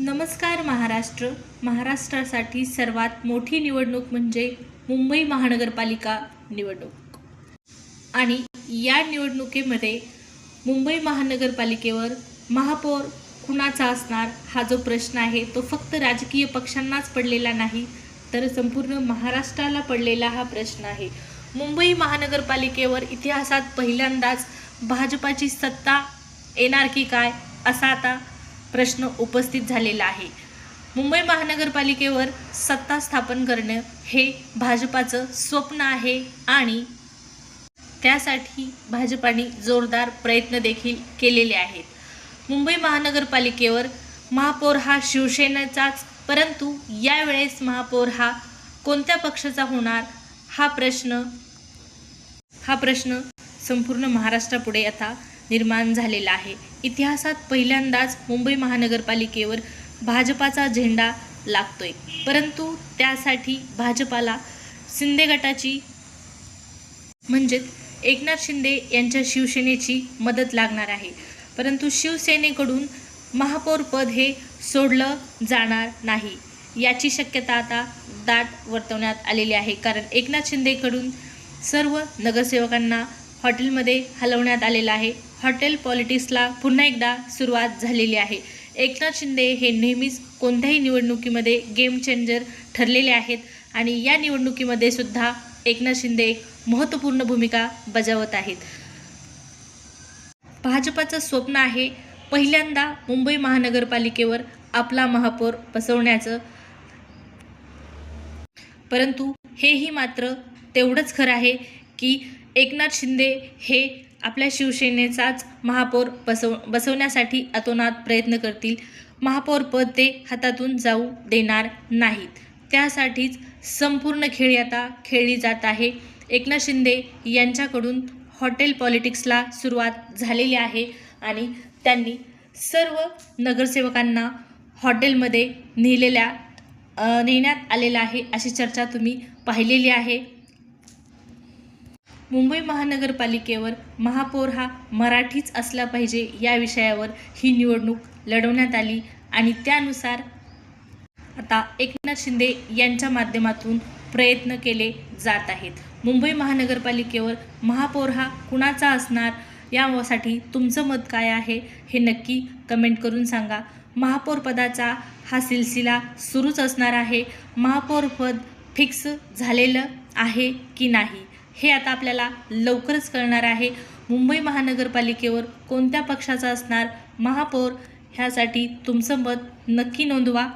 नमस्कार महाराष्ट्र. महाराष्ट्रासाठी सर्वात मोठी निवडणूक म्हणजे मुंबई महानगरपालिका निवडणूक. आणि या निवडणुकीमध्ये मुंबई महानगरपालिकेवर महापौर कुणाचा असणार हा जो प्रश्न आहे तो फक्त राजकीय पक्षांनाच पडलेला नाही तर संपूर्ण महाराष्ट्राला पडलेला हा प्रश्न आहे. मुंबई महानगरपालिकेवर इतिहासात पहिल्यांदाच भाजपाची सत्ता येणार की काय असा आता प्रश्न उपस्थित झालेला आहे. मुंबई महानगरपालिकेवर सत्ता स्थापन करणं हे भाजपाचं स्वप्न आहे आणि त्यासाठी भाजपाने जोरदार प्रयत्न देखील केलेले आहेत. मुंबई महानगरपालिकेवर महापौर हा शिवसेनेचाच परंतु यावेळेस महापौर हा कोणत्या पक्षाचा होणार हा प्रश्न हा प्रश्न संपूर्ण महाराष्ट्रापुढे आता निर्माण झालेला आहे. इतिहासात पहिल्यांदाच मुंबई महानगरपालिकेवर भाजपाचा झेंडा लागतोय. परंतु त्यासाठी भाजपाला शिंदे गटाची म्हणजेच एकनाथ शिंदे यांच्या शिवसेनेची मदत लागणार आहे. परंतु शिवसेनेकडून महापौरपद हे सोडलं जाणार नाही. याची शक्यता आता दाट वर्तवण्यात आलेली आहे. कारण एकनाथ शिंदेकडून सर्व नगरसेवकांना हॉटेलमध्ये हलवण्यात आलेलं आहे. हॉटेल पॉलिटिक्सला पुन्हा एकदा सुरुवात झालेली आहे. एकनाथ शिंदे हे नेहमीच कोणत्याही निवडणुकीमध्ये गेम चेंजर ठरलेले आहेत आणि या निवडणुकीमध्ये सुद्धा एकनाथ शिंदे एक महत्त्वपूर्ण भूमिका बजावत आहेत. भाजपाचं स्वप्न आहे पहिल्यांदा मुंबई महानगरपालिकेवर आपला महापौर बसवण्याचं. परंतु हेही मात्र तेवढंच खरं आहे की एकनाथ शिंदे हे आपल्या शिवसेनेचाच महापौर बसव बसवण्यासाठी अतोनात प्रयत्न करतील. महापौर पद ते हातातून जाऊ देणार नाहीत. त्यासाठीच संपूर्ण खेळी आता खेळली जात आहे. एकनाथ शिंदे यांच्याकडून हॉटेल पॉलिटिक्सला सुरुवात झालेली आहे आणि त्यांनी सर्व नगरसेवकांना हॉटेलमध्ये नेलेल्या नेण्यात आलेलं आहे अशी चर्चा तुम्ही पाहिलेली आहे. मुंबई महानगरपालिकेवर महापौर हा मराठीच असला पाहिजे या विषयावर ही निवडणूक लढवण्यात आली आणि त्यानुसार आता एकनाथ शिंदे यांच्या माध्यमातून प्रयत्न केले जात आहेत. मुंबई महानगरपालिकेवर महापौर हा कुणाचा असणार यासाठी तुमचं मत काय आहे हे नक्की कमेंट करून सांगा. महापौरपदाचा हा सिलसिला सुरूच असणार आहे. महापौरपद फिक्स झालेलं आहे की नाही? हे आता आपल्याला लवकरच कळणार आहे. मुंबई महानगरपालिकेवर कोणत्या पक्षाचा असणार महापौर ह्यासाठी तुमचं मत नक्की नोंदवा.